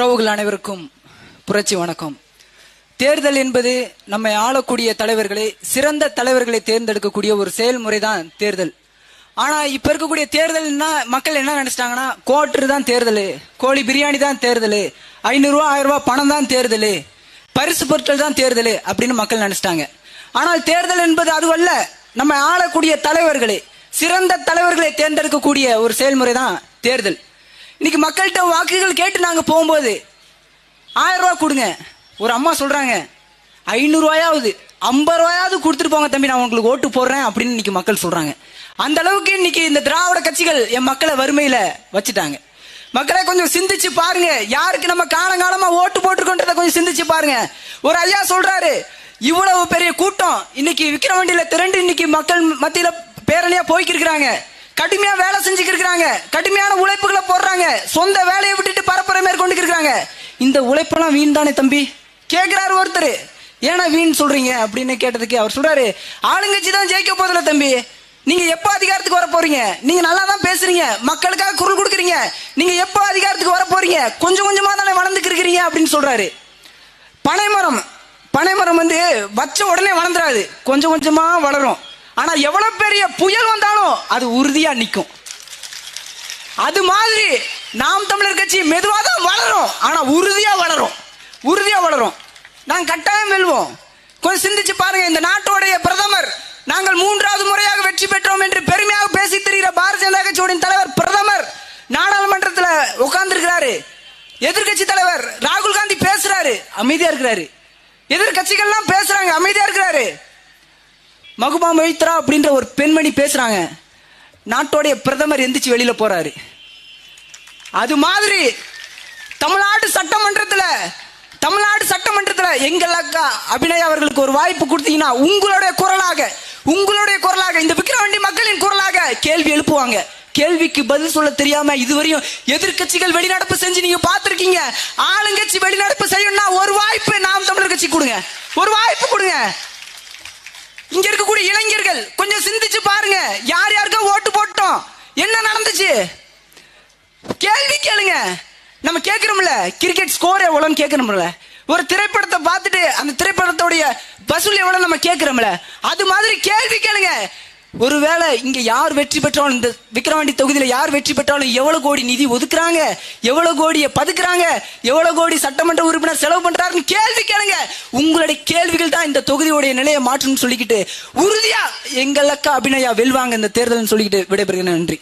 உறவுகள் அனைவருக்கும் புரட்சி வணக்கம். தேர்தல் என்பது நம்மை ஆளக்கூடிய தலைவர்களை சிறந்த தலைவர்களை தேர்ந்தெடுக்கக்கூடிய ஒரு செயல்முறை தான் தேர்தல். ஆனா இப்ப இருக்கக்கூடிய தேர்தல்னா மக்கள் என்ன நினைச்சிட்டாங்கன்னா கோட்ரு தான் தேர்தல் கோழி பிரியாணி தான் தேர்தல் ஐநூறு ரூபா ஆயிரம் ரூபாய் பணம் தான் தேர்தல் பரிசு பொருட்கள் தான் தேர்தல் அப்படின்னு மக்கள் நினைச்சிட்டாங்க. ஆனால் தேர்தல் என்பது அதுவல்ல நம்ம ஆளக்கூடிய தலைவர்களை சிறந்த தலைவர்களை தேர்ந்தெடுக்கக்கூடிய ஒரு செயல்முறை தான் தேர்தல். இன்னைக்கு மக்கள்கிட்ட வாக்குகள் கேட்டு நாங்கள் போகும்போது ஆயிரம் ரூபா கொடுங்க. ஒரு அம்மா சொல்றாங்க ஐநூறுரூவாயாவது ஐம்பது ரூபாயாவது கொடுத்துட்டு போங்க தம்பி நான் உங்களுக்கு ஓட்டு போடுறேன் அப்படின்னு இன்னைக்கு மக்கள் சொல்றாங்க. அந்த அளவுக்கு இன்னைக்கு இந்த திராவிட கட்சிகள் என் மக்களை வறுமையில வச்சுட்டாங்க. மக்களை கொஞ்சம் சிந்திச்சு பாருங்க. யாருக்கு நம்ம காலங்காலமா ஓட்டு போட்டுருக்கோன்றத கொஞ்சம் சிந்திச்சு பாருங்க. ஒரு ஐயா சொல்றாரு இவ்வளவு பெரிய கூட்டம் இன்னைக்கு விக்கிரவண்டியில திரண்டு இன்னைக்கு மக்கள் மத்தியில பேரணியா போய்க்கிருக்கிறாங்க. கடுமையா வேலை செஞ்சுக்கிருக்கிறாங்க. கடுமையான உழைப்புகளை போடுறாங்க. சொந்த வேலையை விட்டுட்டு பரப்புரை மேற்கொண்டு இருக்கிறாங்க இந்த உழைப்பெல்லாம் வீண் தானே தம்பி? கேட்கிறாரு ஒருத்தர். ஏன்னா வீண் சொல்றீங்க அப்படின்னு கேட்டதுக்கு அவர் சொல்றாரு ஆளுங்கட்சி தான் ஜெயிக்க போதில்ல தம்பி. நீங்க எப்ப அதிகாரத்துக்கு வர போறீங்க? நீங்க நல்லா தான் பேசுறீங்க. மக்களுக்காக குரல் கொடுக்குறீங்க. நீங்க எப்ப அதிகாரத்துக்கு வர போறீங்க? கொஞ்சம் கொஞ்சமா தானே வளர்ந்துக்கு இருக்கிறீங்க அப்படின்னு சொல்றாரு. பனைமரம். பனைமரம் வந்து வச்ச உடனே வளர்ந்துடாது கொஞ்சம் கொஞ்சமா வளரும். ஆனா எவ்வளவு பெரிய புயல் வந்தாலும் அது உறுதியா நிற்கும் அது மாதிரி நாம் தமிழர் கட்சி மெதுவாக தான் வளரும். ஆனா உறுதியா வளரும். உறுதியா வளரும். நாங்க கட்டாயம் வெல்வோம். கொஞ்சம் சிந்திச்சு பாருங்க இந்த நாட்டோடைய பிரதமர் நாங்கள் மூன்றாவது முறையாக வெற்றி பெற்றோம் என்று பெருமையாக பேசி தெரிகிற பாரதிய ஜனதா கட்சியோட தலைவர் பிரதமர் நாடாளுமன்றத்தில் உட்கார்ந்துருக்கிறாரு. எதிர்கட்சி தலைவர் ராகுல் காந்தி பேசுறாரு. அமைதியா இருக்கிறாரு. எதிர்கட்சிகள்லாம் பேசுறாங்க அமைதியா இருக்கிறாரு. மகுபா மொய்த்ரா அப்படின்ற ஒரு பெண்மணி பேசுறாங்க. நாட்டோடைய பிரதமர் எந்திரிச்சு வெளியில போறாரு. அது மாதிரி தமிழ்நாடு சட்டமன்றத்துல தமிழ்நாடு சட்டமன்றத்துல எங்கள் அக்கா அபிநயா அவர்களுக்கு ஒரு வாய்ப்பு கொடுத்தீங்கன்னா உங்களுடைய குரலாக உங்களுடைய குரலாக இந்த விக்கிரவண்டி மக்களின் குரலாக கேள்வி எழுப்புவாங்க. கேள்விக்கு பதில் சொல்ல தெரியாம இதுவரையும் எதிர்க்கட்சிகள் வெளிநடப்பு செஞ்சு நீங்க பார்த்திருக்கீங்க. ஆளுங்கட்சி வெளிநடப்பு செய்யணும்னா ஒரு வாய்ப்பு நாம் தமிழர் கட்சி கொடுங்க. ஒரு வாய்ப்பு கொடுங்க. இங்க இருக்கக்கூடிய இளைஞர்கள் கொஞ்சம் சிந்திச்சு பாருங்க. யார் யாருக்கோ ஓட்டு போட்டோம்? என்ன நடந்துச்சு? கேள்வி கேளுங்க. நம்ம கேட்கிறோம்ல கிரிக்கெட் ஸ்கோர் எவ்வளோன்னு கேட்கிறோம்ல. ஒரு திரைப்படத்தை பார்த்துட்டு அந்த திரைப்படத்தோடைய வசூல் எவ்வளவு நம்ம கேட்கிறோம்ல. அது மாதிரி கேள்வி கேளுங்க. ஒருவேளை இங்க யார் வெற்றி பெற்றாலும் இந்த விக்கிரவாண்டி தொகுதியில யார் வெற்றி பெற்றாலும் எவ்வளவு கோடி நிதி ஒதுக்குறாங்க? எவ்வளவு கோடியை பதுக்குறாங்க? எவ்வளவு கோடி சட்டமன்ற உறுப்பினர் செலவு பண்றாருன்னு கேள்வி கேளுங்க. உங்களுடைய கேள்விகள் தான் இந்த தொகுதியுடைய நிலையை மாற்றும்னு சொல்லிக்கிட்டு உறுதியா எங்கள் அக்கா அபிநயா வெல்வாங்க இந்த தேர்தல்னு சொல்லிக்கிட்டு விடைபெறுகிறேன். நன்றி.